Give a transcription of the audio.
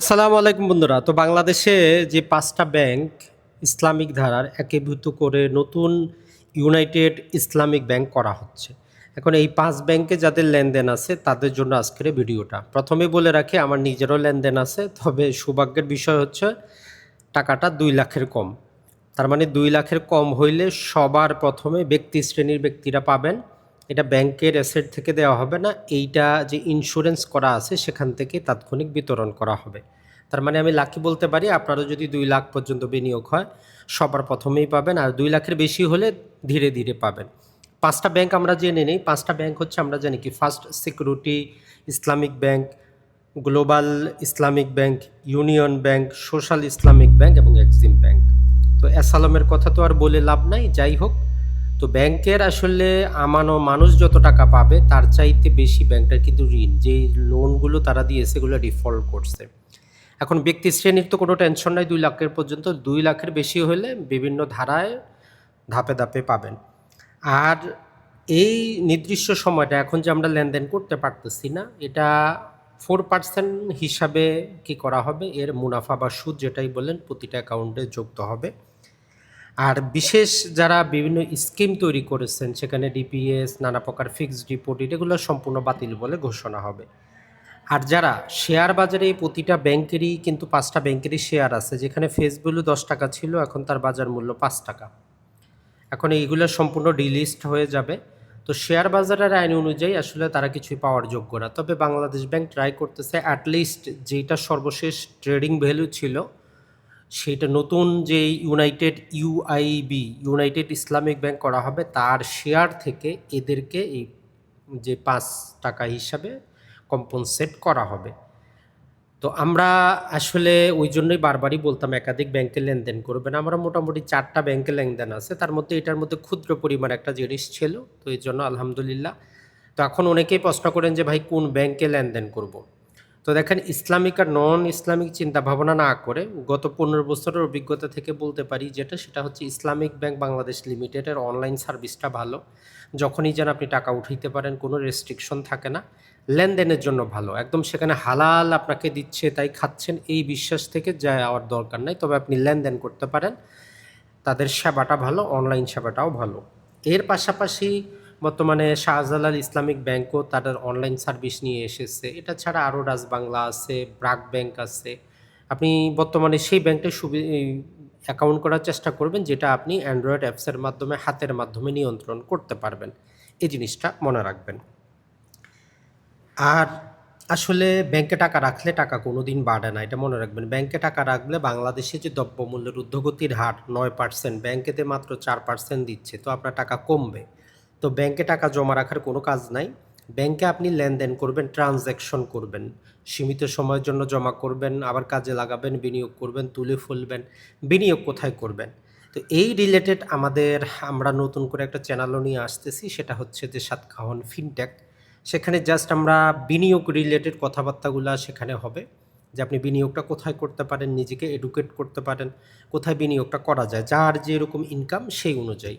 আসসালামু আলাইকুম বন্ধুরা। তো বাংলাদেশে যে পাঁচটা ব্যাংক ইসলামিক ধারার একীভূত করে নতুন ইউনাইটেড ইসলামিক ব্যাংক করা হচ্ছে। এখন এই পাঁচ ব্যাংকে যাদের লেনদেন আছে, তাদের জন্য আজকের ভিডিওটা। প্রথমে বলে রাখি, আমার নিজেরও লেনদেন আছে, তবে সৌভাগ্যের বিষয় হচ্ছে টাকাটা দুই লাখের কম। তার মানে দুই লাখের কম হইলে সবার প্রথমে ব্যক্তি, শ্রেণির ব্যক্তিরা পাবেন। এটা ব্যাংকের অ্যাসেট থেকে দেওয়া হবে না, এইটা যে ইন্স্যুরেন্স করা আছে সেখান থেকে তাৎক্ষণিক বিতরণ করা হবে। তার মানে আমি লাকি বলতে পারি, আপনারও যদি দুই লাখ পর্যন্ত বিনিয়োগ হয়, সবার প্রথমেই পাবেন আর দুই লাখের বেশি হলে ধীরে ধীরে পাবেন। পাঁচটা ব্যাংক আমরা জেনে নিই, পাঁচটা ব্যাংক হচ্ছে আমরা জানি কি First Security Islamic Bank Global Islamic Bank Union Bank Social Islamic Bank এবং এক্সিম ব্যাংক তো অ্যাসালমের কথা তো আর বলে লাভ নাই, যাই হোক তো ব্যাংকের আসলে আমানো মানুষ যত টাকা পাবে, তার চাইতে বেশি ব্যাংকটার কিন্তু ঋণ। যেই লোনগুলো তারা দিয়ে সেগুলো ডিফল্ট করছে। এখন ব্যক্তি শ্রেণির তো কোনো টেনশন নাই, দুই লাখের পর্যন্ত। দুই লাখের বেশি হলে বিভিন্ন ধারায় ধাপে ধাপে পাবেন। আর এই নির্দিষ্ট সময়টা, এখন যে আমরা লেনদেন করতে পারতেছি না, এটা ফোর পার্সেন্ট হিসাবে কি করা হবে? এর মুনাফা বা সুদ যেটাই বলেন, প্রতিটা অ্যাকাউন্টে যুক্ত হবে। আর বিশেষ যারা বিভিন্ন স্কিম তৈরি করেছেন, সেখানে ডিপিএস নানা প্রকার ফিক্সড ডিপোজিট এগুলো সম্পূর্ণ বাতিল বলে ঘোষণা হবে। আর যারা শেয়ার বাজারে প্রতিটা ব্যাংকেরই কিন্তু পাঁচটা ব্যাংকেরই শেয়ার আছে, যেখানে ফেস ভ্যালু দশ টাকা ছিল, এখন তার বাজার মূল্য পাঁচ টাকা। এখন এইগুলো সম্পূর্ণ ডিলিস্ট হয়ে যাবে। তো শেয়ার বাজারের আইন অনুযায়ী আসলে তারা কিছুই পাওয়ার যোগ্য না। তবে বাংলাদেশ ব্যাংক ট্রাই করতেছে অ্যাটলিস্ট যেটা সর্বশেষ ট্রেডিং ভ্যালু ছিল সেটা নতুন যে United UIB United Islamic Bank করা হবে, তার শেয়ার থেকে এদেরকে এই যে পাঁচ টাকা হিসাবে কম্পনসেট করা হবে। তো আমরা আসলে ওই জন্যই বারবারই বলতাম, একাধিক ব্যাংকে লেনদেন করবেন আমরা মোটামুটি চারটা ব্যাংকে লেনদেন আছে। তার মধ্যে এটার মধ্যে ক্ষুদ্র পরিমাণ একটা জিনিস ছিল। তো এই জন্য আলহামদুলিল্লাহ। তো এখন অনেকেই প্রশ্ন করেন যে, ভাই, কোন ব্যাংকে লেনদেন করব। তো দেখেন ইসলামিক আর নন ইসলামিক চিন্তা ভাবনা না করে গত পনেরো বছরের অভিজ্ঞতা থেকে বলতে পারি যেটা, সেটা হচ্ছে ইসলামিক ব্যাংক বাংলাদেশ লিমিটেডের অনলাইন সার্ভিসটা ভালো। যখনই যেন আপনি টাকা উঠাইতে পারেন, কোনো রেস্ট্রিকশন থাকে না। লেনদেনের জন্য ভালো। একদম সেখানে হালাল আপনাকে দিচ্ছে, তাই খাচ্ছেন, এই বিশ্বাস থেকে যাওয়ার দরকার নাই। তবে আপনি লেনদেন করতে পারেন। তাদের সেবাটা ভালো অনলাইন সেবাটাও ভালো। এর পাশাপাশি বর্তমানে শাহজালাল ইসলামিক ব্যাংকও তাদের অনলাইন সার্ভিস নিয়ে এসেছে। এটা ছাড়া আরও রাজবাংলা আছে, ব্রাক ব্যাংক আছে। আপনি বর্তমানে সেই ব্যাংকটা সুবি অ্যাকাউন্ট করার চেষ্টা করবেন, যেটা আপনি অ্যান্ড্রয়েড অ্যাপসের মাধ্যমে, হাতের মাধ্যমে নিয়ন্ত্রণ করতে পারবেন। এই জিনিসটা মনে রাখবেন। আর আসলে ব্যাংকে টাকা রাখলে টাকা কোনো দিন বাড়ে না, এটা মনে রাখবেন। ব্যাংকে টাকা রাখলে বাংলাদেশে যে দ্রব্যমূল্যের ঊর্ধ্বগতির হার নয় পার্সেন্ট ব্যাংকেতে মাত্র চার পার্সেন্ট দিচ্ছে, তো আপনার টাকা কমবে। তো ব্যাংকে টাকা জমা রাখার কোনো কাজ নাই। ব্যাংকে আপনি লেনদেন করবেন, ট্রানজ্যাকশন করবেন। সীমিত সময়ের জন্য জমা করবেন, আবার কাজে লাগাবেন, বিনিয়োগ করবেন, তুলে ফেলবেন, বিনিয়োগ কোথায় করবেন? তো এই রিলেটেড আমাদের, আমরা নতুন করে একটা চ্যানেলও নিয়ে আসতেছি, সেটা হচ্ছে যে সাতকাহন ফিনটেক সেখানে জাস্ট আমরা বিনিয়োগ রিলেটেড কথাবার্তাগুলো সেখানে হবে, যে আপনি বিনিয়োগটা কোথায় করতে পারেন, নিজেকে এডুকেট করতে পারেন, কোথায় বিনিয়োগটা করা যায়, যার যেরকম ইনকাম সেই অনুযায়ী।